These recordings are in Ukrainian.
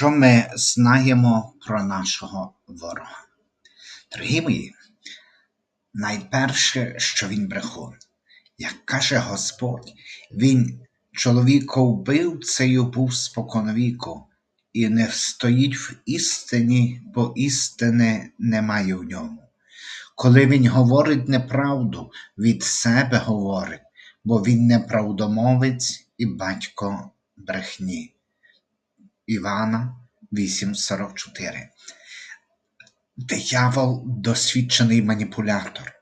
Що ми знаємо про нашого ворога? Дорогі мої, найперше, що він брехун. Як каже Господь, він чоловіковбивцею був споконвіку і не стоїть в істині, бо істини немає в ньому. Коли він говорить неправду, від себе говорить, бо він неправдомовець і батько брехні. Івана 8:44. Диявол досвідчений маніпулятор.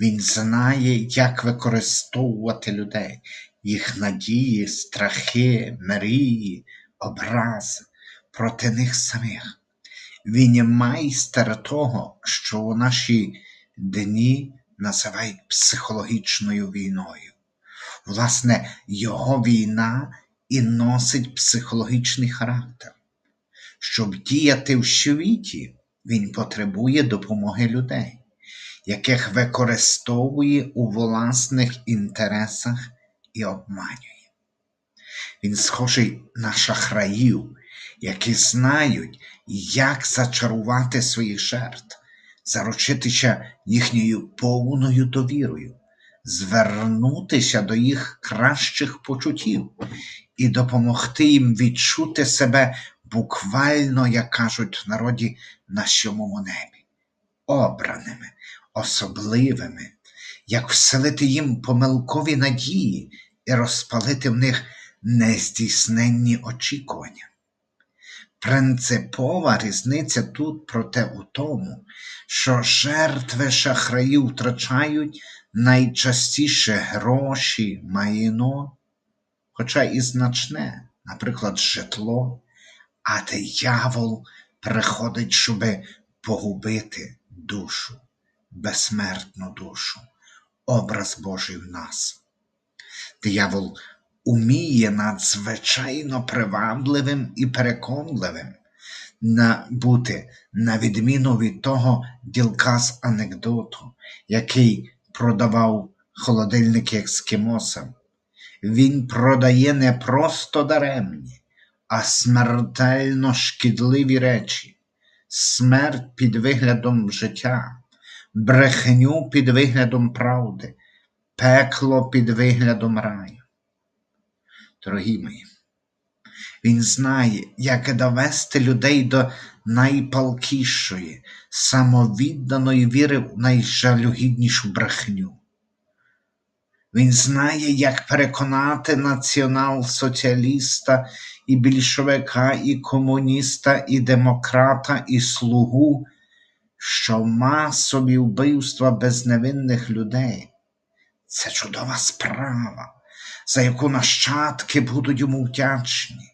Він знає, як використовувати людей, їх надії, страхи, мрії, образи проти них самих. Він майстер того, що у наші дні називають психологічною війною. Власне, його війна і носить психологічний характер. Щоб діяти в світі, він потребує допомоги людей, яких використовує у власних інтересах і обманює. Він схожий на шахраїв, які знають, як зачарувати своїх жертв, заручитися їхньою повною довірою, звернутися до їх кращих почуттів і допомогти їм відчути себе буквально, як кажуть в народі, на сьомому небі, обраними, особливими, як вселити їм помилкові надії і розпалити в них нездійсненні очікування. Принципова різниця тут проте у тому, що жертви шахраїв втрачають найчастіше гроші, майно, хоча і значне, наприклад, житло, а диявол приходить, щоби погубити душу, безсмертну душу, образ Божий в нас. Диявол уміє надзвичайно привабливим і переконливим на бути, на відміну від того ділка з анекдоту, який продавав холодильники ескімосам. Він продає не просто даремні, а смертельно шкідливі речі, смерть під виглядом життя, брехню під виглядом правди, пекло під виглядом раю. Дорогі мої, він знає, як довести людей до найпалкішої, самовідданої віри в найжалюгіднішу брехню. Він знає, як переконати націонал-соціаліста і більшовика, і комуніста, і демократа, і слугу, що масові вбивства безневинних людей це чудова справа, за яку нащадки будуть йому вдячні.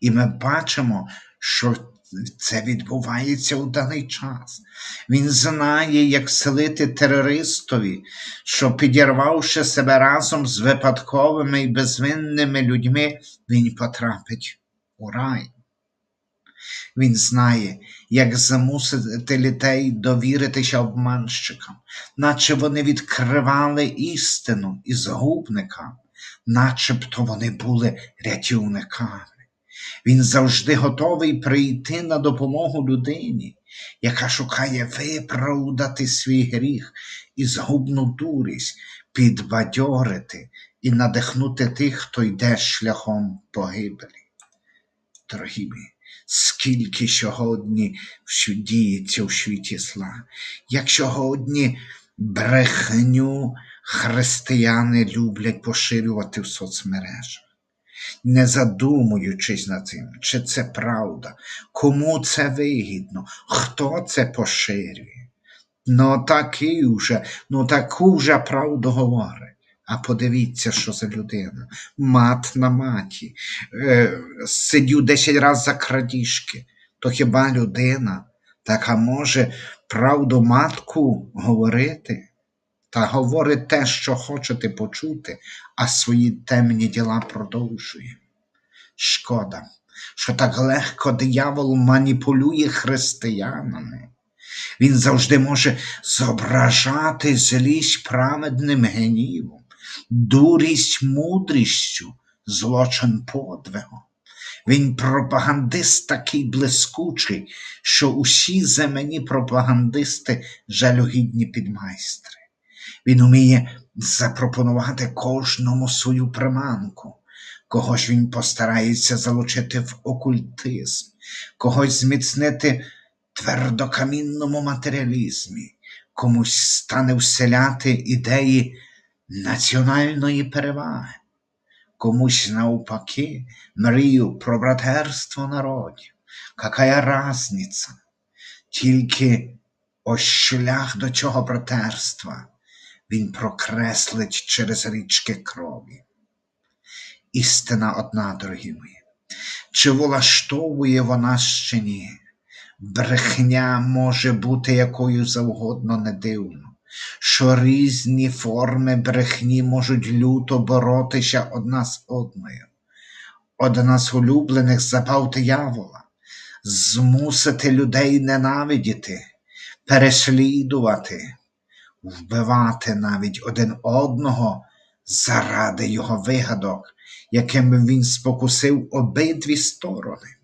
І ми бачимо, що це відбувається у даний час. Він знає, як селити терористові, що, підірвавши себе разом з випадковими і безвинними людьми, він потрапить у рай. Він знає, як замусити людей довіритися обманщикам, наче вони відкривали істину і згубникам, начебто вони були рятівниками. Він завжди готовий прийти на допомогу людині, яка шукає виправдати свій гріх і згубну дурість, підбадьорити і надихнути тих, хто йде шляхом погибелі. Дорогі мої, скільки сьогодні діється в світі зла, як сьогодні брехню християни люблять поширювати в соцмережах не задумуючись над цим, чи це правда, кому це вигідно, хто це поширює. Ну такий уже, ну таку вже правду говорить. А подивіться, що за людина. Мат на маті, е, сидю десять разів за крадіжки. То хіба людина така може правду матку говорити? Та говорить те, що хочете почути, а свої темні діла продовжує. Шкода, що так легко диявол маніпулює християнами. Він завжди може зображати злість праведним гнівом, дурість мудрістю, злочин подвигом. Він пропагандист такий блискучий, що усі земні пропагандисти жалюгідні підмайстри. Він уміє запропонувати кожному свою приманку. Когось він постарається залучити в окультизм, когось зміцнити твердокамінному матеріалізмі, комусь стане вселяти ідеї національної переваги, комусь навпаки мрію про братерство народів. Какая разниця? Тільки ось шлях до цього братерства він прокреслить через річки крові. Істина одна, дорогі мої. Чи влаштовує вона ще ні? Брехня може бути якою завгодно не дивно, що різні форми брехні можуть люто боротися одна з одною. Одна з улюблених забав диявола змусити людей ненавидіти, переслідувати, вбивати навіть один одного заради його вигадок, якими він спокусив обидві сторони.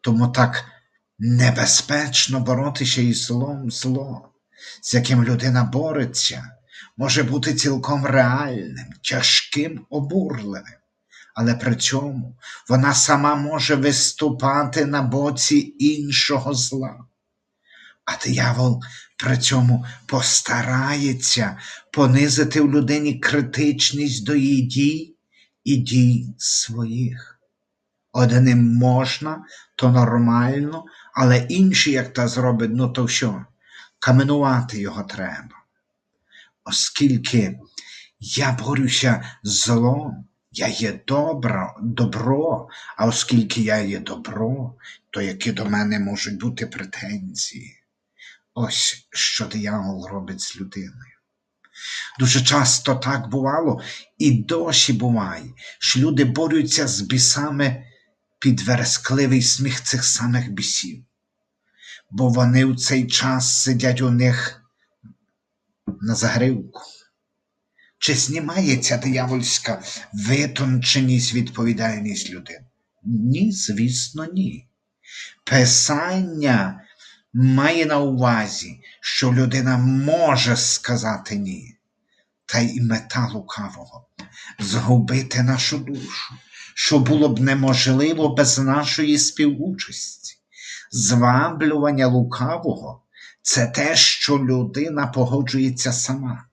Тому так небезпечно боротися із злом зло, з яким людина бореться, може бути цілком реальним, тяжким, обурливим, але при цьому вона сама може виступати на боці іншого зла. А диявол при цьому постарається понизити в людині критичність до її дій і дій своїх. Одним можна, то нормально, але інші, як та зробить, ну то що? Каменувати його треба. Оскільки я борюся з злом, я є добро, добро, а оскільки я є добро, то які до мене можуть бути претензії? Ось що диявол робить з людиною. Дуже часто так бувало і досі буває, що люди борються з бісами під верескливий сміх цих самих бісів, бо вони в цей час сидять у них на загривку. Чи знімається диявольська витонченість відповідальність людини? Ні, звісно, ні. Писання має на увазі, що людина може сказати ні, та й мета лукавого згубити нашу душу, що було б неможливо без нашої співучасті. Зваблювання лукавого це те, що людина погоджується сама.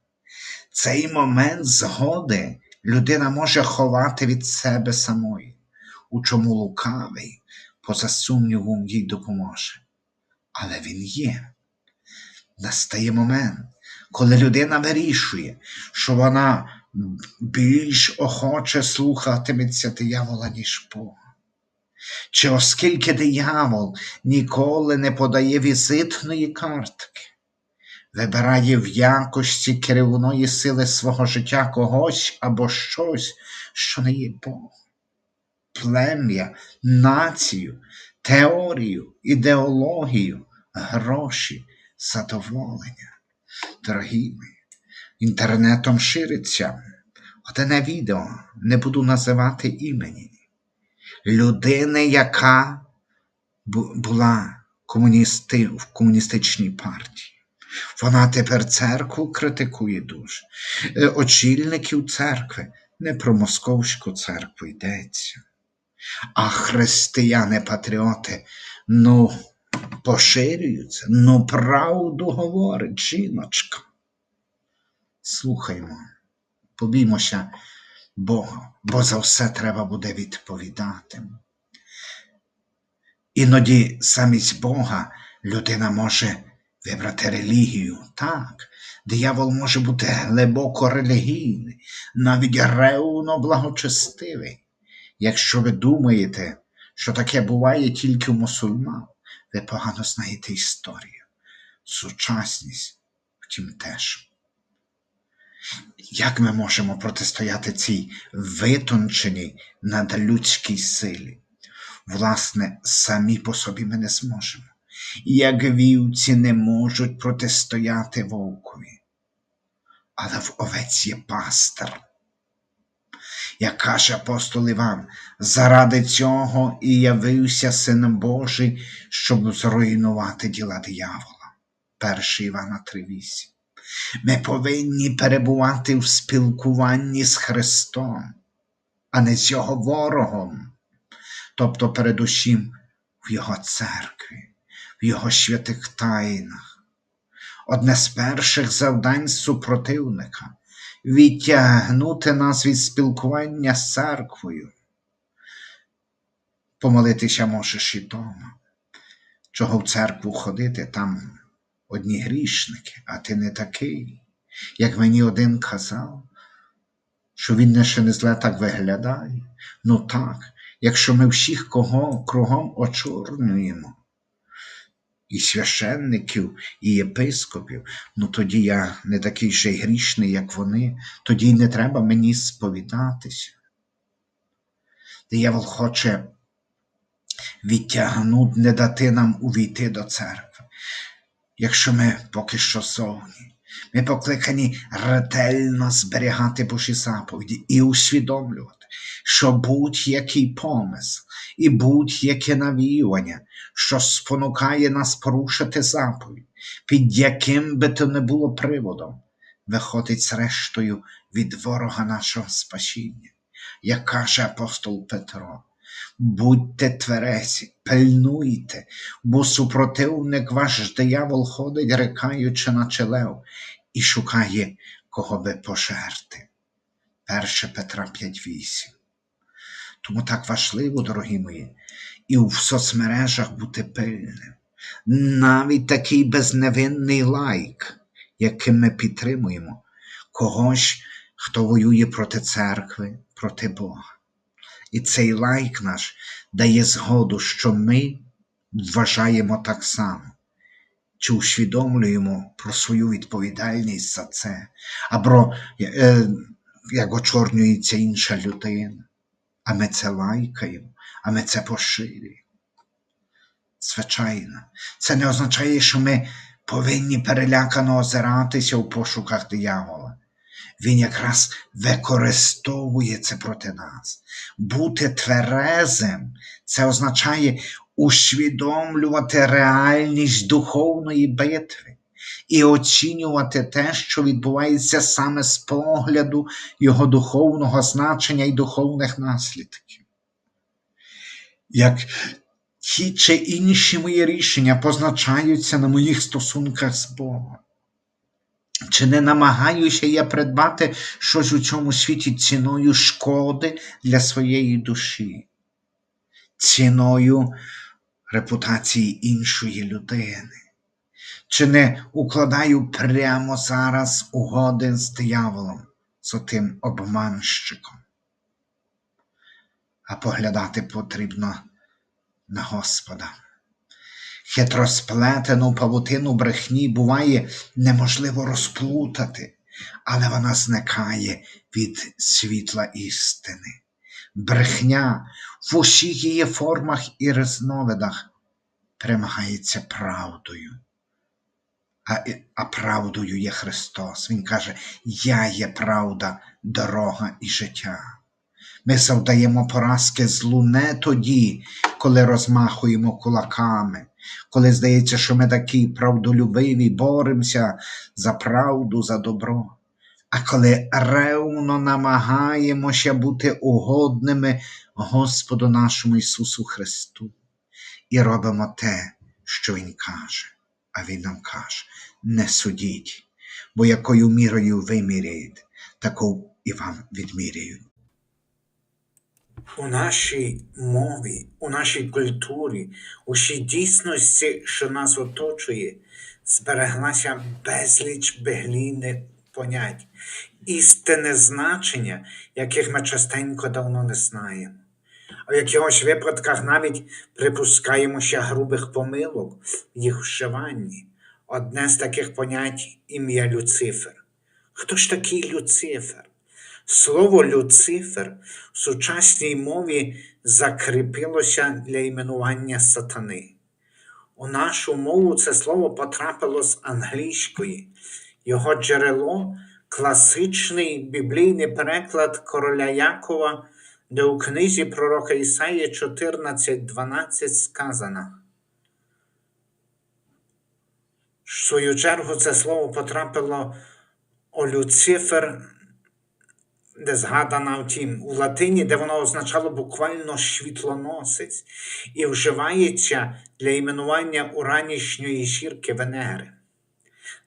Цей момент згоди людина може ховати від себе самої, у чому лукавий, поза сумнівом, їй допоможе. Але він є. Настає момент, коли людина вирішує, що вона більш охоче слухатиметься диявола, ніж Бога. Чи оскільки диявол ніколи не подає візитної картки, вибирає в якості керівної сили свого життя когось або щось, що не є Бог, плем'я, націю, теорію, ідеологію, гроші, задоволення. Дорогі мої, інтернетом шириться одне відео, не буду називати імені. Людини, яка була комуністи в комуністичній партії. Вона тепер церкву критикує дуже. Е, очільників церкви не про московську церкву йдеться. А християни-патріоти, ну, поширюються, ну, правду говорить жіночка. Слухаймо, побіймося Бога, бо за все треба буде відповідати. Іноді замість Бога людина може вибрати релігію. Так, диявол може бути глибоко релігійний, навіть ревно благочестивий. Якщо ви думаєте, що таке буває тільки у мусульман, ви погано знаєте історію, сучасність, втім теж. Як ми можемо протистояти цій витонченій надлюдській силі? Власне, самі по собі ми не зможемо як вівці не можуть протистояти вовкові. Але в овець є пастир. Як каже апостол Іван, заради цього і явився Син Божий, щоб зруйнувати діла диявола. 1 Івана 3,8. Ми повинні перебувати в спілкуванні з Христом, а не з Його ворогом, тобто передусім в Його церкві, в Його святих тайнах. Одне з перших завдань супротивника відтягнути нас від спілкування з церквою. Помолитися можеш і дома. Чого в церкву ходити, там одні грішники, а ти не такий. Як мені один казав, що він не ще не зле так виглядає. Ну так, якщо ми всіх кого кругом очорнюємо, і священників, і єпископів, ну тоді я не такий же грішний, як вони, тоді й не треба мені сповідатися. Диявол хоче відтягнути, не дати нам увійти до церкви. Якщо ми поки що зовні, ми покликані ретельно зберігати Божі заповіді і усвідомлювати, що будь-який помисл і будь-яке навіювання, що спонукає нас порушити заповідь, під яким би то не було приводом, виходить зрештою від ворога нашого спасіння. Як каже апостол Петро, будьте тверезі, пильнуйте, бо супротивник ваш диявол ходить, рекаючи на челев, і шукає, кого би пожерти. 1 Петра 5.8. Тому так важливо, дорогі мої, і в соцмережах бути пильним. Навіть такий безневинний лайк, яким ми підтримуємо, когось, хто воює проти церкви, проти Бога. І цей лайк наш дає згоду, що ми вважаємо так само, чи усвідомлюємо про свою відповідальність за це, або е, як очорнюється інша людина, а ми це лайкаємо, а ми це поширюємо. Звичайно, це не означає, що ми повинні перелякано озиратися у пошуках диявола. Він якраз використовує це проти нас. Бути тверезим це означає усвідомлювати реальність духовної битви і оцінювати те, що відбувається саме з погляду його духовного значення і духовних наслідків. Як ті чи інші мої рішення позначаються на моїх стосунках з Богом. Чи не намагаюся я придбати щось у цьому світі ціною шкоди для своєї душі, ціною репутації іншої людини? Чи не укладаю прямо зараз угоди з дияволом, з отим обманщиком? А поглядати потрібно на Господа. Хитросплетену павутину брехні буває неможливо розплутати, але вона зникає від світла істини. Брехня в усіх її формах і різновидах перемагається правдою. А, а правдою є Христос. Він каже: Я є правда, дорога і життя. Ми завдаємо поразки злу не тоді, коли розмахуємо кулаками, коли здається, що ми такі правдолюбиві, боремося за правду, за добро. А коли ревно намагаємося бути угодними Господу нашому Ісусу Христу і робимо те, що Він каже, а Він нам каже: не судіть, бо якою мірою ви міряєте, таку і вам відміряють. У нашій мові, у нашій культурі, у всій дійсності, що нас оточує, збереглася безліч біблійних понять, істинне значення, яких ми частенько давно не знаємо. А в якихось випадках навіть припускаємося грубих помилок в їх вшиванні. Одне з таких понять ім'я Люцифер. Хто ж такий Люцифер? Слово Люцифер в сучасній мові закріпилося для іменування сатани. У нашу мову це слово потрапило з англійської. Його джерело класичний біблійний переклад короля Якова, де у книзі пророка Ісаї 14.12 сказано. В свою чергу це слово потрапило у Люцифер, де згадана втім у латині, де воно означало буквально світлоносець і вживається для іменування уранішньої зірки Венери.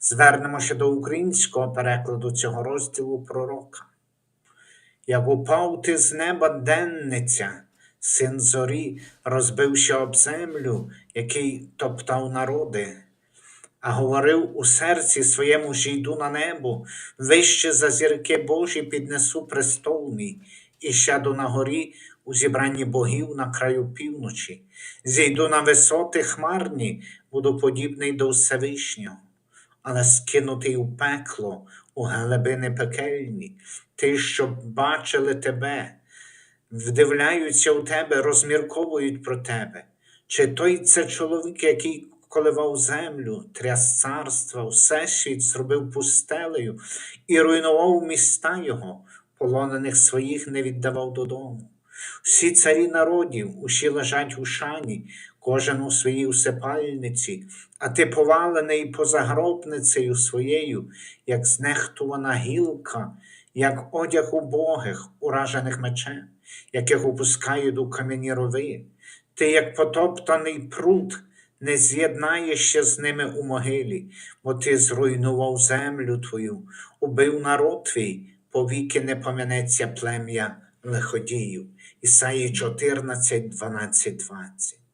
Звернемося до українського перекладу цього розділу пророка. Як упав ти з неба денниця, син зорі, розбився об землю, який топтав народи, а говорив у серці своєму зійду на небо, вище за зірки Божі піднесу престол мій, і сяду на горі у зібранні богів на краю півночі, зійду на висоти хмарні, буду подібний до Всевишнього але скинутий у пекло, у глибини пекельні, ти, що бачили тебе, вдивляються у тебе, розмірковують про тебе. Чи той це чоловік, який коливав землю, тряс царства, всесвіт зробив пустелею і руйнував міста його, полонених своїх не віддавав додому. Всі царі народів, усі лежать у шані, кожен у своїй усипальниці, а ти повалений поза гробницею своєю, як знехтувана гілка, як одяг убогих, уражених мечем, яких опускають у кам'яні рови. Ти, як потоптаний пруд, не з'єднаєшся з ними у могилі, бо ти зруйнував землю твою, убив народ твій, повіки не пом'янеться плем'я лиходіїв. Ісаї 14, 12, 20.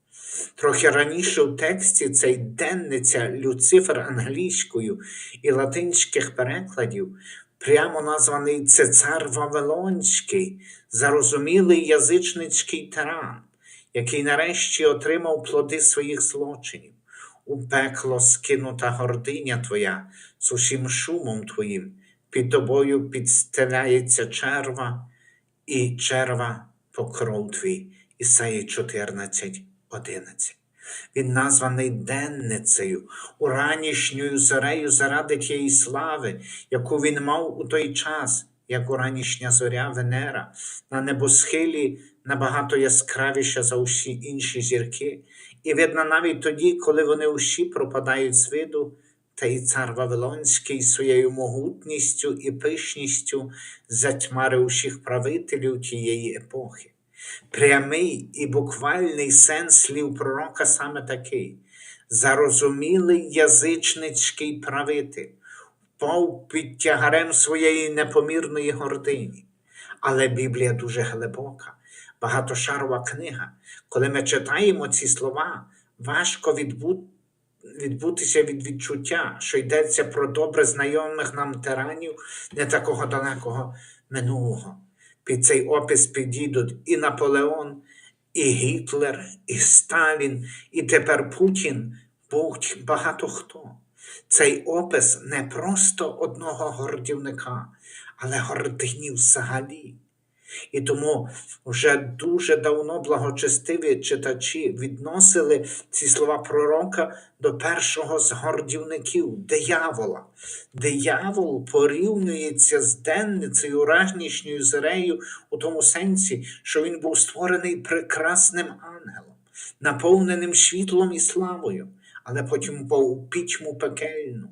Трохи раніше у тексті цей денниця Люцифер англійською і латинських перекладів прямо названий Цецар Вавилонський, зарозумілий язичницький тиран, який нарешті отримав плоди своїх злочинів. У пекло скинута гординя твоя з усім шумом твоїм, під тобою підстеляється черва і черва покров твій. Ісаї 14, 11. Він названий денницею, уранішньою зорею заради тієї слави, яку він мав у той час, як уранішня зоря Венера, на небосхилі набагато яскравіша за усі інші зірки, і видно навіть тоді, коли вони усі пропадають з виду, та й цар Вавилонський своєю могутністю і пишністю затьмарив усіх правителів тієї епохи. Прямий і буквальний сенс слів пророка саме такий: зарозумілий язичницький правитель, впав під тягарем своєї непомірної гордині. Але Біблія дуже глибока, багатошарова книга. Коли ми читаємо ці слова, важко відбути відбутися від відчуття, що йдеться про добре знайомих нам тиранів не такого далекого минулого. Під цей опис підійдуть і Наполеон, і Гітлер, і Сталін, і тепер Путін, будь багато хто. Цей опис не просто одного гордівника, але гордині взагалі. І тому вже дуже давно благочестиві читачі відносили ці слова пророка до першого з гордівників диявола. Диявол порівнюється з денницею ранішньою зорею у тому сенсі, що він був створений прекрасним ангелом, наповненим світлом і славою, але потім упав у пітьму пекельну,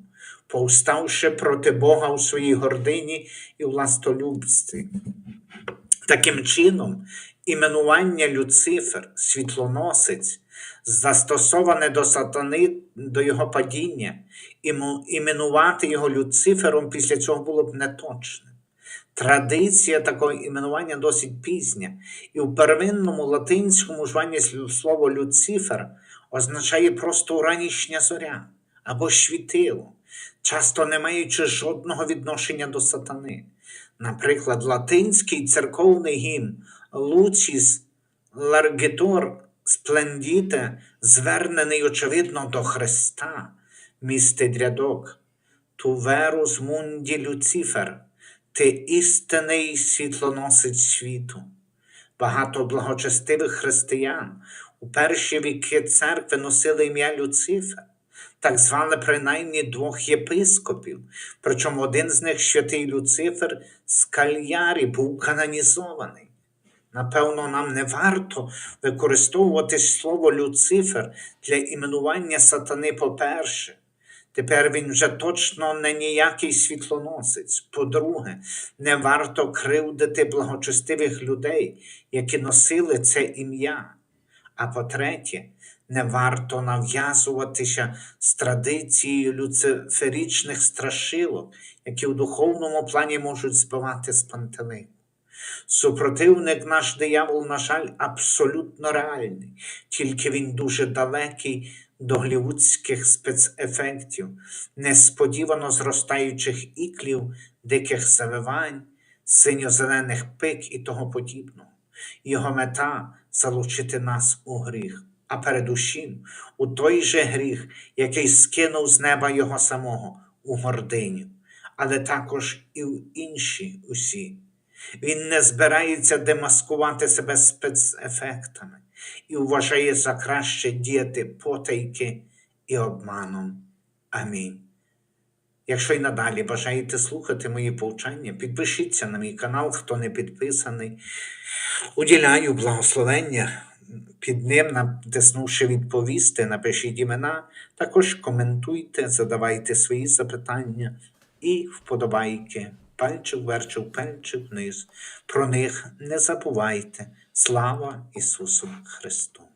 повставши проти Бога у своїй гордині і властолюбстві. Таким чином, іменування Люцифер, світлоносець, застосоване до сатани, до його падіння, іменувати його Люцифером після цього було б неточним. Традиція такого іменування досить пізня, і в первинному латинському жванні слово Люцифер означає просто уранішня зоря або світило, часто не маючи жодного відношення до сатани. Наприклад, латинський церковний гімн Луціс Ларгетор Сплендіте, звернений, очевидно, до Христа, містить рядок. Ту верус мунді Люцифер, ти істинний світлоносець світу. Багато благочестивих християн у перші віки церкви носили ім'я Люцифер. Так звали принаймні двох єпископів, причому один з них, святий Люцифер з Кальярі, був канонізований. Напевно, нам не варто використовувати слово Люцифер для іменування сатани по-перше. Тепер він вже точно не ніякий світлоносець. По-друге, не варто кривдити благочестивих людей, які носили це ім'я. А по-третє, не варто нав'язуватися з традицією люциферічних страшилок, які в духовному плані можуть збивати з пантелику. Супротивник наш диявол, на жаль, абсолютно реальний, тільки він дуже далекий до голівудських спецефектів, несподівано зростаючих іклів, диких завивань, синьо-зелених пик і того подібного. Його мета залучити нас у гріх, а передусім у той же гріх, який скинув з неба його самого у гординю, але також і в інші усі. Він не збирається демаскувати себе спецефектами і вважає за краще діяти потайки і обманом. Амінь. Якщо й надалі бажаєте слухати мої повчання, підпишіться на мій канал, хто не підписаний. Уділяю благословення під ним, натиснувши відповісти, напишіть імена, також коментуйте, задавайте свої запитання і вподобайки. Пальчик верчик, пальчик вниз. Про них не забувайте. Слава Ісусу Христу!